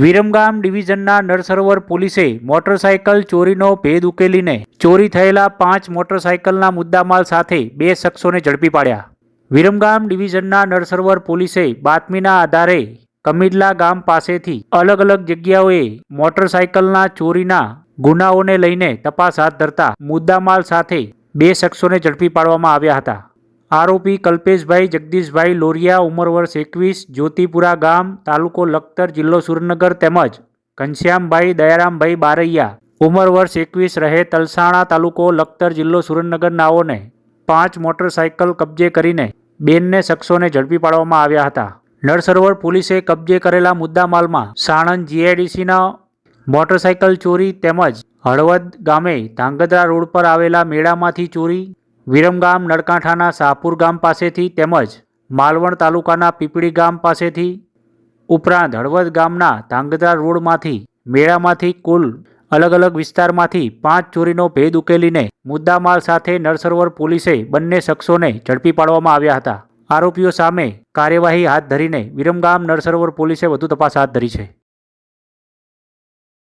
વિરમગામ ડિવિઝનના નરસરોવર પોલીસે મોટરસાયકલ ચોરીનો ભેદ ઉકેલીને ચોરી થયેલા પાંચ મોટરસાયકલના મુદ્દામાલ સાથે બે શખ્સોને ઝડપી પાડ્યા. વિરમગામ ડિવિઝનના નરસરોવર પોલીસે બાતમીના આધારે કમિડલા ગામ પાસેથી અલગ અલગ જગ્યાઓએ મોટરસાયકલના ચોરીના ગુનાઓને લઈને તપાસ હાથ ધરતા મુદ્દામાલ સાથે બે શખ્સોને ઝડપી પાડવામાં આવ્યા હતા. આરોપી કલ્પેશભાઈ, જગદીશભાઈ લોરિયા, ઉંમર વર્ષ એકવીસ, જ્યોતિપુરા ગામ, તાલુકો લખતર જિલ્લો સુરેન્દ્રનગર તેમજ ઘનશ્યામભાઈ દયારામભાઈ બારૈયા. ઉંમર વર્ષ એકવીસ, રહે તલસાણા તાલુકો લખતર જિલ્લો સુરેન્દ્રનગર નાઓને પાંચ મોટરસાયકલ કબજે કરીને બેનને શખ્સોને ઝડપી પાડવામાં આવ્યા હતા. નળસરોવર પોલીસે કબજે કરેલા મુદ્દામાલમાં સાણંદ જીઆઈડીસીના મોટરસાયકલ ચોરી તેમજ હળવદ ગામે ધાંગધ્રા રોડ પર આવેલા મેળામાંથી ચોરી વિરમગામ નળકાંઠાના શાહપુર ગામ પાસેથી તેમજ માલવણ તાલુકાના પીપળી ગામ પાસેથી ઉપરાંત હળવદ ગામના ધાંગધ્રા રોડમાંથી, મેળામાંથી કુલ અલગ અલગ વિસ્તારમાંથી પાંચ ચોરીનો ભેદ ઉકેલીને મુદ્દામાલ સાથે નરસરોવર પોલીસે બંને શખ્સોને ઝડપી પાડવામાં આવ્યા હતા. આરોપીઓ સામે કાર્યવાહી હાથ ધરીને વિરમગામ નરસરોવર પોલીસે વધુ તપાસ હાથ ધરી છે.